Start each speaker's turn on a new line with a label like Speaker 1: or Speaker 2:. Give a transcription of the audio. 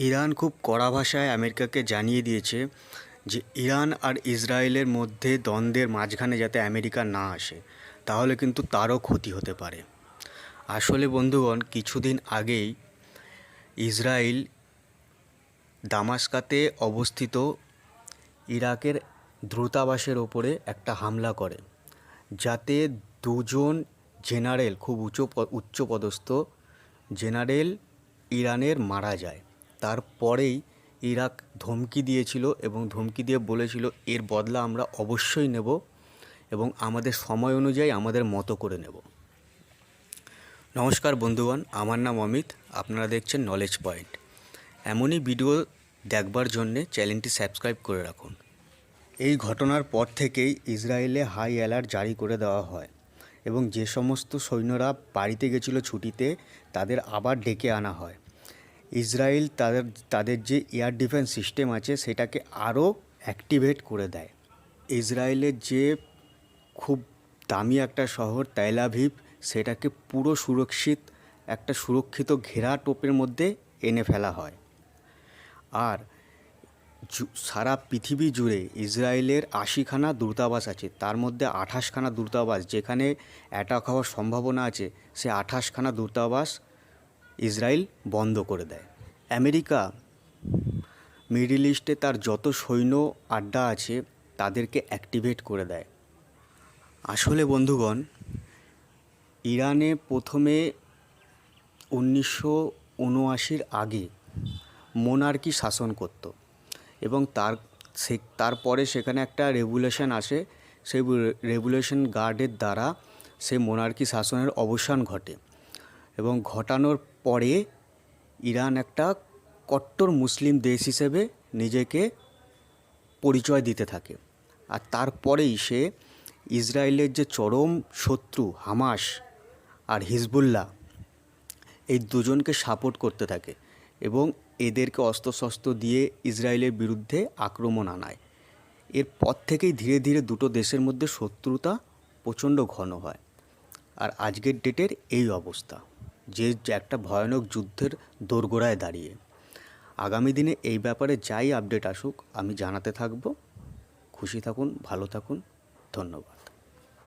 Speaker 1: Iran খুব কড়া ভাষায় আমেরিকাকে জানিয়ে দিয়েছে যে ইরান আর ইসরায়েলের মধ্যে দ্বন্দ্বের মাঝখানে যাতে আমেরিকা না আসে, তাহলে কিন্তু তারও ক্ষতি হতে পারে। আসলে বন্ধুগণ, কিছুদিন আগেই ইসরায়েল দামাস্কাতে অবস্থিত ইরাকের দ্রুতাবাসের ওপরে একটা হামলা করে, যাতে দুজন জেনারেল, খুব উঁচু প- উচ্চপদস্থ জেনারেল ইরানের মারা যায়। তারপরেই ইরাক ধমকি দিয়েছিল এবং ধমকি দিয়ে বলেছিল, এর বদলা আমরা অবশ্যই নেব এবং আমাদের সময় অনুযায়ী আমাদের মতো করে নেব। নমস্কার বন্ধুগণ, আমার নাম অমিত, আপনারা দেখছেন নলেজ পয়েন্ট এমনই ভিডিও দেখবার জন্যে চ্যানেলটি সাবস্ক্রাইব করে রাখুন। এই ঘটনার পর থেকেই ইসরায়েলে হাই অ্যালার্ট জারি করে দেওয়া হয় এবং যে সমস্ত সৈন্যরা বাড়িতে গেছিল ছুটিতে, তাদের আবার ডেকে আনা হয়। ইসরায়েল তাদের তাদের যে এয়ার ডিফেন্স সিস্টেম আছে সেটাকে আরও অ্যাক্টিভেট করে দেয়। ইসরায়েলের যে খুব দামি একটা শহর তেলাভিভ সেটাকে পুরো সুরক্ষিত, একটা সুরক্ষিত ঘেরা টোপের মধ্যে এনে ফেলা হয়। আর সারা পৃথিবী জুড়ে ইসরায়েলের আশিখানা দূতাবাস আছে, তার মধ্যে আঠাশখানা দূতাবাস, যেখানে অ্যাটাক হওয়ার সম্ভাবনা আছে, সে আঠাশখানা দূতাবাস ইসরায়েল বন্ধ করে দেয়। আমেরিকা, মিডিল ইস্টে তার যত সৈন্য আড্ডা আছে, তাদেরকে অ্যাক্টিভেট করে দেয়। আসলে বন্ধুগণ, ইরানে প্রথমে উনিশশো উনআশির আগে মোনার্কি শাসন করত এবং তার সে, তারপরে সেখানে একটা রেগুলেশন আসে। সেই রেগুলেশন গার্ডের দ্বারা সে মোনার্কি শাসনের অবসান ঘটে এবং ঘটানোর পরে ইরান একটা কট্টর মুসলিম দেশ হিসেবে নিজেকে পরিচয় দিতে থাকে। আর তারপরেই সে ইসরায়েলের যে চরম শত্রু হামাস আর হিজবুল্লাহ, এই দুজনকে সাপোর্ট করতে থাকে এবং এদেরকে অস্ত্রশস্ত্র দিয়ে ইসরায়েলের বিরুদ্ধে আক্রমণ আনায়। এরপর থেকেই ধীরে ধীরে দুটো দেশের মধ্যে শত্রুতা প্রচণ্ড ঘন হয়। আর আজকের ডেটের এই অবস্থা। যে একটা ভয়ানক যুদ্ধের দোরগোড়ায় দাঁড়িয়ে। আগামী দিনে এই ব্যাপারে যাই আপডেট আসুক, আমি জানাতে থাকব। খুশি থাকুন, ভালো থাকুন। ধন্যবাদ।